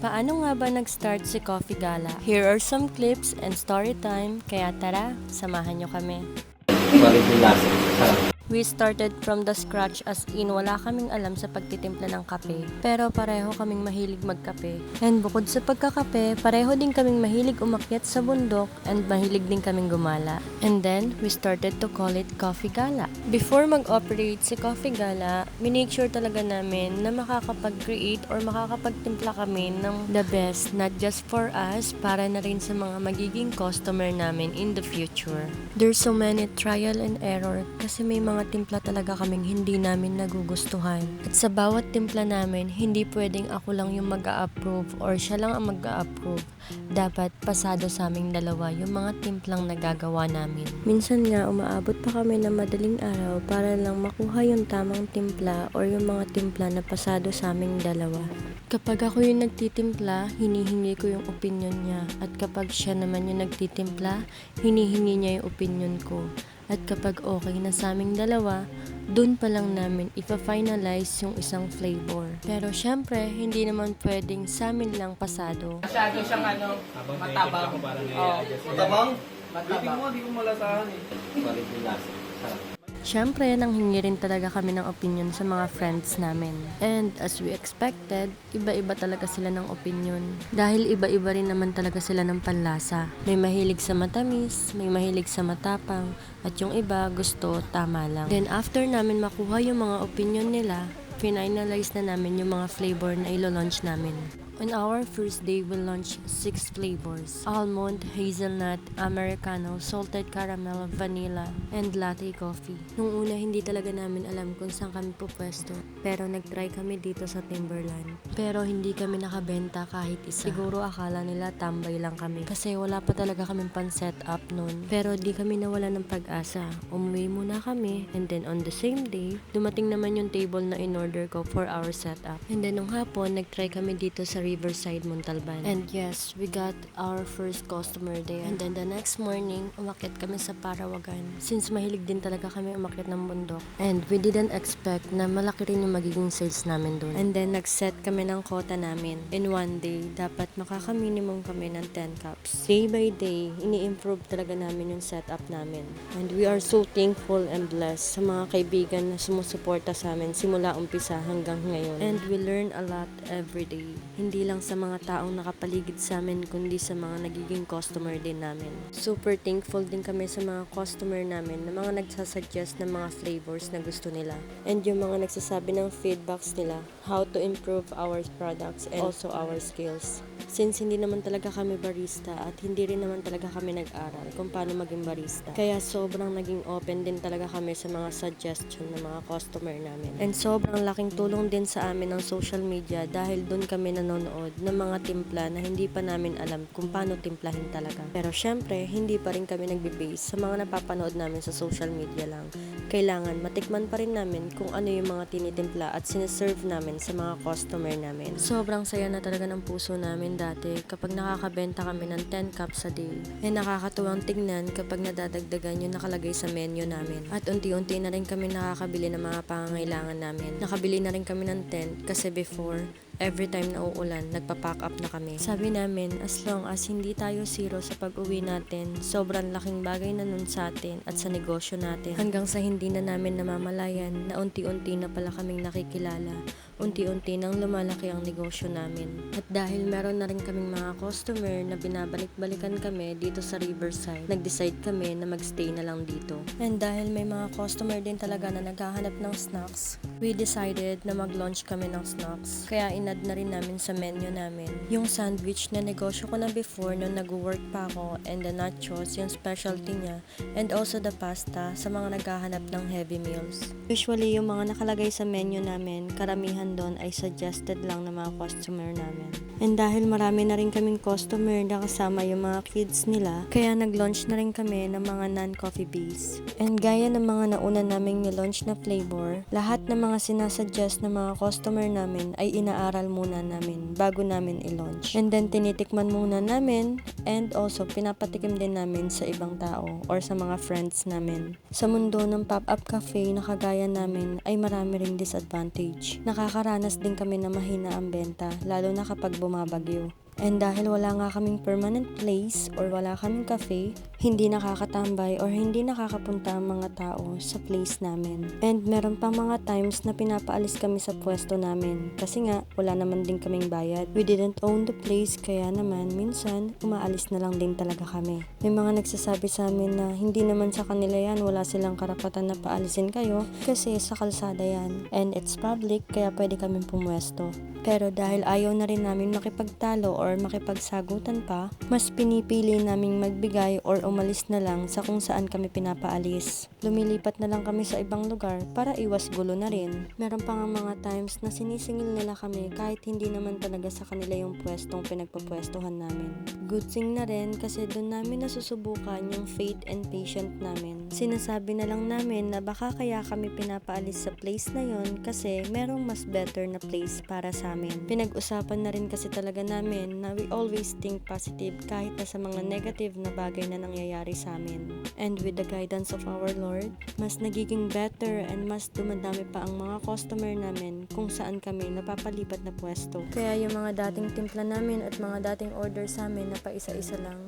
Paano nga ba nag-start si Coffee Gala? Here are some clips and story time, kaya tara, samahan nyo kami. Balik yung lasa. Sarap. We started from the scratch as in wala kaming alam sa pagtitimpla ng kape. Pero pareho kaming mahilig magkape. And bukod sa pagkakape, pareho din kaming mahilig umakyat sa bundok and mahilig din kaming gumala. And then, we started to call it Coffee Gala. Before mag-operate si Coffee Gala, minake sure talaga namin na makakapag-create or makakapagtimpla kami ng the best, not just for us, para na rin sa mga magiging customer namin in the future. There's so many trial and error kasi may mga timpla talaga kaming hindi namin nagugustuhan. At sa bawat timpla namin, hindi pwedeng ako lang yung mag approve or siya lang ang mag approve Dapat pasado sa aming dalawa yung mga timplang nagagawa namin. Minsan nga umaabot pa kami ng madaling araw para lang makuha yung tamang timpla or yung mga timpla na pasado sa aming dalawa. Kapag ako yung nagtitimpla, hinihingi ko yung opinion niya. At kapag siya naman yung nagtitimpla, hinihingi niya yung opinion ko. At kapag okay na sa aming dalawa, dun pa lang namin ipa-finalize yung isang flavor. Pero syempre, hindi naman pwedeng sa amin lang pasado. Masyado siyang ano, matabang. Oo. Matabang? Matabang. mo, di ko malasahan eh. Balik yung lasa. Sarap. Syempre, nanghingi rin talaga kami ng opinion sa mga friends namin. And as we expected, iba-iba talaga sila ng opinion. Dahil iba-iba rin naman talaga sila ng panlasa. May mahilig sa matamis, may mahilig sa matapang, at yung iba gusto tama lang. Then after namin makuha yung mga opinion nila, finalize na namin yung mga flavor na ilo-launch namin. On our first day, we launched six flavors. Almond, hazelnut, americano, salted caramel, vanilla, and latte coffee. Nung una, hindi talaga namin alam kung saan kami pupwesto. Pero nag-try kami dito sa Timberland. Pero hindi kami nakabenta kahit isa. Siguro akala nila tambay lang kami. Kasi wala pa talaga kami pan set up nun. Pero di kami nawala ng pag-asa. Umuwi muna kami. And then on the same day, dumating naman yung table na in-order ko for our setup. And then nung hapon, nag-try kami dito sa Riverside, Montalban. And yes, we got our first customer there. And then the next morning, umakyat kami sa Parawagan. Since mahilig din talaga kami umakyat ng bundok. And we didn't expect na malaki rin yung magiging sales namin doon. And then nag-set kami ng quota namin. In one day, dapat makaka-minimum kami ng 10 cups. Day by day, ini-improve talaga namin yung setup namin. And we are so thankful and blessed sa mga kaibigan na sumusuporta sa amin simula umpisa hanggang ngayon. And we learn a lot every day. Hindi lang sa mga taong nakapaligid sa amin, kundi sa mga nagiging customer din namin. Super thankful din kami sa mga customer namin na mga nagsasuggest ng mga flavors na gusto nila. And yung mga nagsasabi ng feedbacks nila, how to improve our products and also our skills. Since hindi naman talaga kami barista at hindi rin naman talaga kami nag-aral kung paano maging barista. Kaya sobrang naging open din talaga kami sa mga suggestion ng mga customer namin. And sobrang laking tulong din sa amin ng social media dahil doon kami nanonood ng mga timpla na hindi pa namin alam kung paano timplahin talaga. Pero syempre, hindi pa rin kami nagbe-base sa mga napapanood namin sa social media lang. Kailangan matikman pa rin namin kung ano yung mga tinitimpla at sineserve namin sa mga customer namin. Sobrang saya na talaga ng puso namin dati kapag nakakabenta kami ng 10 cups a day. And nakakatuwang tingnan kapag nadadagdagan yung nakalagay sa menu namin. At unti-unti na rin kami nakakabili ng mga pangangailangan namin. Nakabili na rin kami ng tent kasi before, every time na uulan, nagpa-pack up na kami. Sabi namin, as long as hindi tayo zero sa pag-uwi natin, sobrang laking bagay na nun sa atin at sa negosyo natin. Hanggang sa hindi na namin namamalayan na unti-unti na pala kaming nakikilala. Unti-unti nang lumalaki ang negosyo namin. At dahil meron na rin kaming mga customer na binabalik-balikan kami dito sa Riverside, nag-decide kami na magstay na lang dito. And dahil may mga customer din talaga na naghahanap ng snacks, we decided na mag-launch kami ng snacks. Kaya inad na rin namin sa menu namin. Yung sandwich na negosyo ko na before nung nag-work pa ako and the nachos, yung specialty niya, and also the pasta sa mga naghahanap ng heavy meals. Usually, yung mga nakalagay sa menu namin, karamihan doon ay suggested lang ng mga customer namin. And dahil marami na rin kaming customer na kasama yung mga kids nila, kaya nag-launch na rin kami ng mga non-coffee base. And gaya ng mga nauna naming nilaunch na flavor, lahat ng mga sinasuggest ng mga customer namin ay inaaral muna namin bago namin i-launch. And then tinitikman muna namin and also pinapatikim din namin sa ibang tao or sa mga friends namin. Sa mundo ng pop-up cafe na kagaya namin ay marami ring disadvantage. Nakaka nakakaranas din kami na mahina ang benta, lalo na kapag bumabagyo. And dahil wala nga kaming permanent place or wala kaming cafe, hindi nakakatambay or hindi nakakapunta ang mga tao sa place namin. And meron pang mga times na pinapaalis kami sa pwesto namin kasi nga wala naman din kaming bayad. We didn't own the place kaya naman minsan umaalis na lang din talaga kami. May mga nagsasabi sa amin na hindi naman sa kanila yan, wala silang karapatan na paalisin kayo kasi sa kalsada yan. And it's public kaya pwede kami pumwesto. Pero dahil ayaw na rin namin makipagtalo or makipagsagutan pa, mas pinipili naming magbigay or umalis na lang sa kung saan kami pinapaalis. Lumilipat na lang kami sa ibang lugar para iwas gulo na rin. Meron pa nga mga times na sinisingil nila kami kahit hindi naman talaga sa kanila yung pwestong pinagpapwestuhan namin. Good thing na rin kasi doon namin nasusubukan yung faith and patient namin. Sinasabi na lang namin na baka kaya kami pinapaalis sa place na yon kasi merong mas better na place para sa amin. Pinag-usapan na rin kasi talaga namin na we always think positive kahit na sa mga negative na bagay na nangyayari sa amin. And with the guidance of our Lord, mas nagiging better and mas dumadami pa ang mga customer namin kung saan kami napapalipat na pwesto. Kaya yung mga dating timpla namin at mga dating order sa amin na pa isa-isa lang,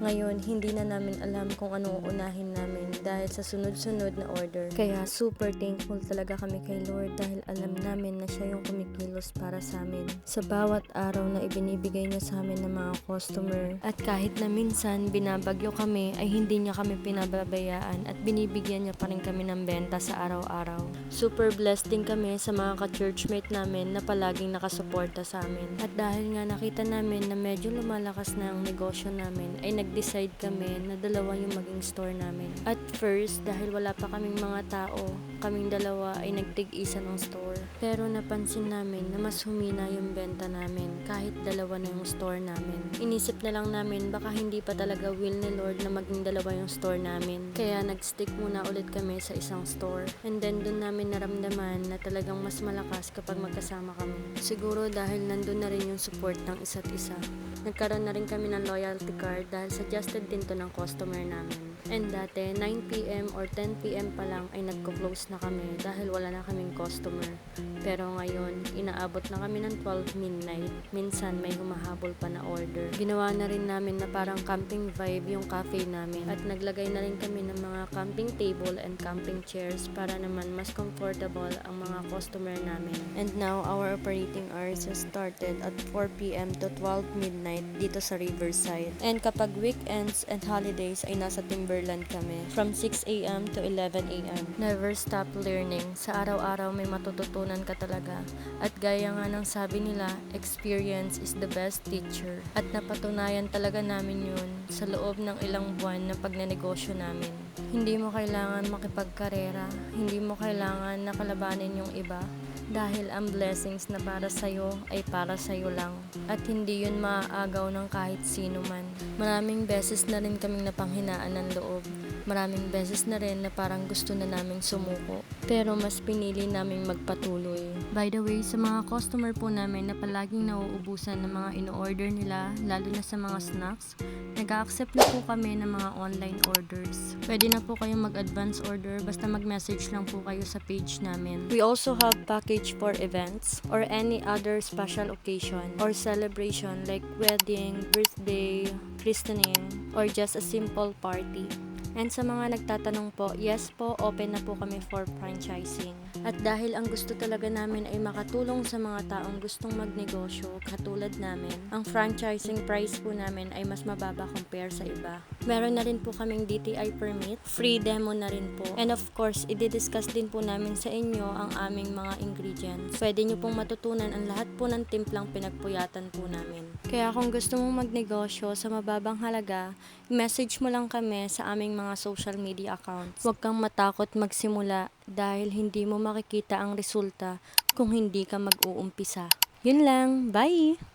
ngayon, hindi na namin alam kung anong unahin namin dahil sa sunod-sunod na order. Kaya super thankful talaga kami kay Lord dahil alam namin na siya yung kumikilos para sa amin. Sa bawat araw na ibinibigay niya sa amin ng mga customer. At kahit na minsan binabagyo kami ay hindi niya kami pinababayaan at binibigyan niya pa rin kami ng benta sa araw-araw. Super blessed din kami sa mga ka-churchmate namin na palaging nakasuporta sa amin. At dahil nga nakita namin na medyo lumalakas na ang negosyo namin ay nag-decide kami na dalawa yung maging store namin. At first, dahil wala pa kaming mga tao, kaming dalawa ay nagtig-isa ng store. Pero napansin namin na mas humina yung benta namin kahit dalawa na yung store namin. Inisip na lang namin baka hindi pa talaga will ni Lord na maging dalawa yung store namin. Kaya nag-stick muna ulit kami sa isang store. And then doon namin naramdaman na talagang mas malakas kapag magkasama kami. Siguro dahil nandun na rin yung support ng isa't isa. Nagkaroon na rin kami ng loyalty card dahil suggested din to ng customer namin. And dati, 9pm or 10pm pa lang ay nagko-close na kami dahil wala na kaming customer. Pero ngayon, inaabot na kami ng 12 midnight. Minsan may humahabol pa na order. Ginawa na rin namin na parang camping vibe yung cafe namin. At naglagay na rin kami ng mga camping table and camping chairs para naman mas comfortable ang mga customer namin. And now, our operating hours has started at 4pm to 12 midnight dito sa Riverside. And kapag weekends and holidays ay nasa Timberland kami from 6am to 11am. Never stop learning. Sa araw-araw may matututunan ka talaga. At gaya nga ng sabi nila, experience is the best teacher. At napatunayan talaga namin yun sa loob ng ilang buwan na pagnenegosyo namin. Hindi mo kailangan makipagkarera, hindi mo kailangan nakalabanin yung iba, dahil ang blessings na para sa'yo ay para sa'yo lang at hindi yun maaagaw ng kahit sino man. Maraming beses na rin kaming napanghinaan ng loob. Maraming beses na rin na parang gusto na naming sumuko. Pero mas pinili naming magpatuloy. By the way, sa mga customer po namin na palaging nauubusan ng mga in-order nila, lalo na sa mga snacks, nag-accept na po kami ng mga online orders. Pwede na po kayong mag-advance order basta mag-message lang po kayo sa page namin. We also have package for events or any other special occasion or celebration like wedding, birthday, christening, or just a simple party. And sa mga nagtatanong po, yes po, open na po kami for franchising. At dahil ang gusto talaga namin ay makatulong sa mga taong gustong magnegosyo katulad namin, ang franchising price po namin ay mas mababa compare sa iba. Meron na rin po kaming DTI permit, free demo na rin po. And of course, i-discuss din po namin sa inyo ang aming mga ingredients. Pwede nyo pong matutunan ang lahat po ng timplang pinagpuyatan po namin. Kaya kung gusto mong magnegosyo sa mababang halaga, message mo lang kami sa aming mga social media accounts. Huwag kang matakot magsimula dahil hindi mo makikita ang resulta kung hindi ka mag-uumpisa. Yun lang, bye!